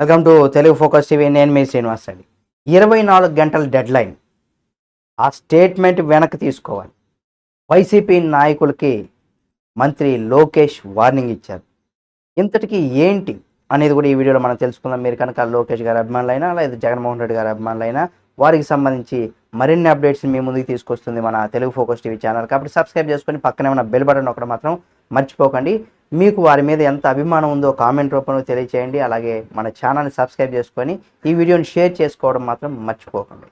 Welcome to Telugu focus TV నేను మీ శ్రీనివాస్ రెడ్డి. ఇరవై నాలుగు గంటల డెడ్ లైన్ ఆ స్టేట్మెంట్ వెనక్కి తీసుకోవాలి. వైసీపీ నాయకులకి మంత్రి లోకేష్ వార్నింగ్ ఇచ్చారు. ఇంతటికి ఏంటి అనేది కూడా ఈ వీడియోలో మనం తెలుసుకుందాం. మీరు కనుక లోకేష్ గారి అభిమానులైనా లేదా జగన్మోహన్ రెడ్డి గారి అభిమానులైనా వారికి సంబంధించి మరిన్ని అప్డేట్స్ మీ ముందుకు తీసుకొస్తుంది మన తెలుగు ఫోకస్ టీవీ ఛానల్. కాబట్టి సబ్స్క్రైబ్ చేసుకొని పక్కనే ఉన్న బెల్ బటన్ ఒకటి మాత్రం మర్చిపోకండి. మీకు వారి మీద ఎంత అభిమానం ఉందో కామెంట్ రూపంలో తెలియచేయండి. అలాగే మన ఛానల్ని సబ్స్క్రైబ్ చేసుకొని ఈ వీడియోని షేర్ చేసుకోవడం మాత్రం మర్చిపోకండి.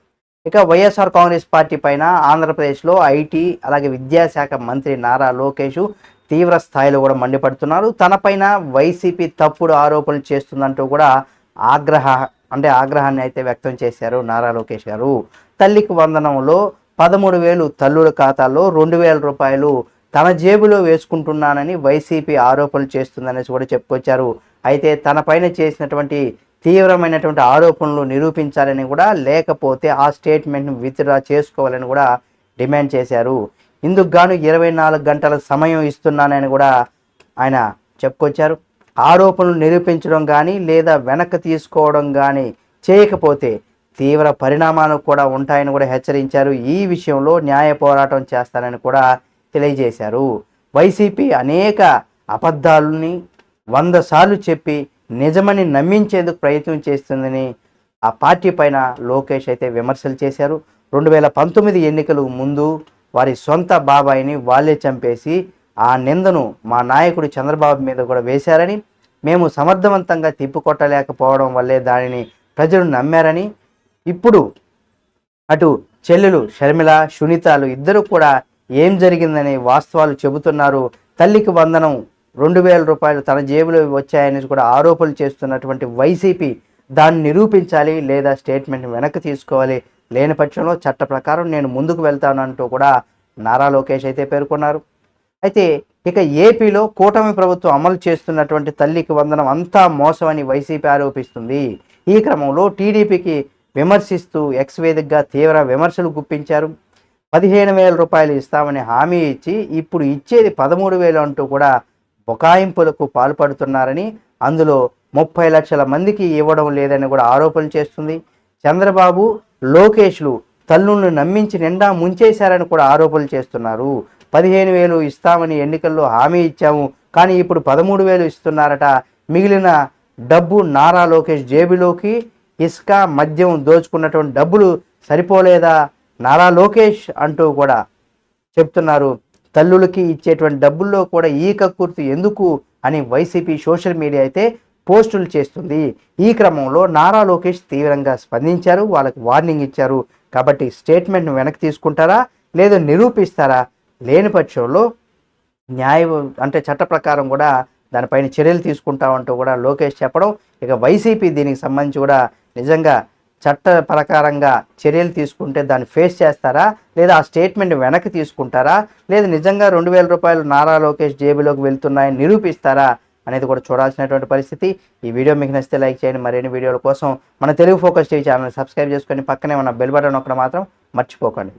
ఇక వైఎస్ఆర్ కాంగ్రెస్ పార్టీ పైన ఆంధ్రప్రదేశ్లో ఐటీ అలాగే విద్యాశాఖ మంత్రి నారా లోకేష్ తీవ్ర స్థాయిలో కూడా మండిపడుతున్నారు. తనపైన వైసీపీ తప్పుడు ఆరోపణలు చేస్తుందంటూ కూడా ఆగ్రహ అంటే ఆగ్రహాన్ని అయితే వ్యక్తం చేశారు నారా లోకేష్ గారు. తల్లికి వందనంలో పదమూడు వేలు తల్లుల ఖాతాలో రెండు వేల రూపాయలు తన జేబులో వేసుకుంటున్నానని వైసీపీ ఆరోపణలు చేస్తుందనేసి కూడా చెప్పుకొచ్చారు. అయితే తనపైన చేసినటువంటి తీవ్రమైనటువంటి ఆరోపణలు నిరూపించాలని కూడా లేకపోతే ఆ స్టేట్మెంట్ను విత్డ్రా చేసుకోవాలని కూడా డిమాండ్ చేశారు. ఇందుకు గాను ఇరవై నాలుగు గంటల సమయం ఇస్తున్నానని కూడా ఆయన చెప్పుకొచ్చారు. ఆరోపణలు నిరూపించడం కానీ లేదా వెనక్కి తీసుకోవడం కానీ చేయకపోతే తీవ్ర పరిణామాలు కూడా ఉంటాయని కూడా హెచ్చరించారు. ఈ విషయంలో న్యాయ పోరాటం చేస్తానని కూడా తెలియజేశారు. వైసీపీ అనేక అబద్ధాలని వంద సార్లు చెప్పి నిజమని నమ్మించేందుకు ప్రయత్నం చేస్తుందని ఆ పార్టీ పైన లోకేష్ అయితే విమర్శలు చేశారు. రెండు వేల పంతొమ్మిది ఎన్నికలు ముందు వారి సొంత బాబాయిని వాళ్ళే చంపేసి ఆ నిందను మా నాయకుడు చంద్రబాబు మీద కూడా వేశారని మేము సమర్థవంతంగా తిప్పికొట్టలేకపోవడం వల్లే దానిని ప్రజలు నమ్మారని ఇప్పుడు అటు చెల్లెలు షర్మిల సునీతాలు ఇద్దరు కూడా ఏం జరిగిందని వాస్తవాలు చెబుతున్నారు. తల్లికి వందనం రెండు వేల రూపాయలు తన జేబులో వచ్చాయని కూడా ఆరోపణలు చేస్తున్నటువంటి వైసీపీ దాన్ని నిరూపించాలి లేదా స్టేట్మెంట్ వెనక్కి తీసుకోవాలి లేని పక్షంలో చట్ట ప్రకారం నేను ముందుకు వెళ్తానంటూ కూడా నారా లోకేష్ అయితే పేర్కొన్నారు. అయితే ఇక ఏపీలో కూటమి ప్రభుత్వం అమలు చేస్తున్నటువంటి తల్లికి వందనం అంతా మోసమని వైసీపీ ఆరోపిస్తుంది. ఈ క్రమంలో టీడీపీకి విమర్శిస్తూ ఎక్స్ వేదికగా తీవ్ర విమర్శలు గుప్పించారు. పదిహేను వేల రూపాయలు ఇస్తామని హామీ ఇచ్చి ఇప్పుడు ఇచ్చేది పదమూడు వేలు అంటూ కూడా బొకాయింపులకు పాల్పడుతున్నారని అందులో ముప్పై లక్షల మందికి ఇవ్వడం లేదని కూడా ఆరోపణలు చేస్తుంది. చంద్రబాబు లోకేష్లు తల్లులను నమ్మించి నిండా ముంచేశారని కూడా ఆరోపణలు చేస్తున్నారు. పదిహేను వేలు ఇస్తామని ఎన్నికల్లో హామీ ఇచ్చాము కానీ ఇప్పుడు పదమూడు వేలు ఇస్తున్నారట. మిగిలిన డబ్బు నారా లోకేష్ జేబులోకి ఇసుక మద్యం దోచుకున్నటువంటి డబ్బులు సరిపోలేదా? నారా లోకేష్ అంటూ కూడా చెప్తున్నారు. తల్లులకి ఇచ్చేటువంటి డబ్బుల్లో కూడా ఈ కక్కుర్తి ఎందుకు అని వైసీపీ సోషల్ మీడియా అయితే పోస్టులు చేస్తుంది. ఈ క్రమంలో నారా లోకేష్ తీవ్రంగా స్పందించారు. వాళ్ళకి వార్నింగ్ ఇచ్చారు. కాబట్టి స్టేట్మెంట్ను వెనక్కి తీసుకుంటారా? లేదా నిరూపిస్తారా? లేని పక్షంలో న్యాయ అంటే చట్ట ప్రకారం కూడా దానిపైన చర్యలు తీసుకుంటామంటూ కూడా లోకేష్ చెప్పడం ఇక వైసీపీ దీనికి సంబంధించి కూడా నిజంగా చట్ట ప్రకారంగా చర్యలు తీసుకుంటే దాన్ని ఫేస్ చేస్తారా? లేదా ఆ స్టేట్మెంట్ వెనక్కి తీసుకుంటారా? లేదా నిజంగా రెండు వేల రూపాయలు నారా లోకేష్ జేబులోకి వెళ్తున్నాయని నిరూపిస్తారా? అనేది కూడా చూడాల్సినటువంటి పరిస్థితి. ఈ వీడియో మీకు నచ్చితే లైక్ చేయండి. మరిన్ని వీడియోల కోసం మన Telugu focus TV channel subscribe చేసుకొని పక్కనే ఉన్న బెల్ బటన్ ఒకటి మాత్రం మర్చిపోకండి.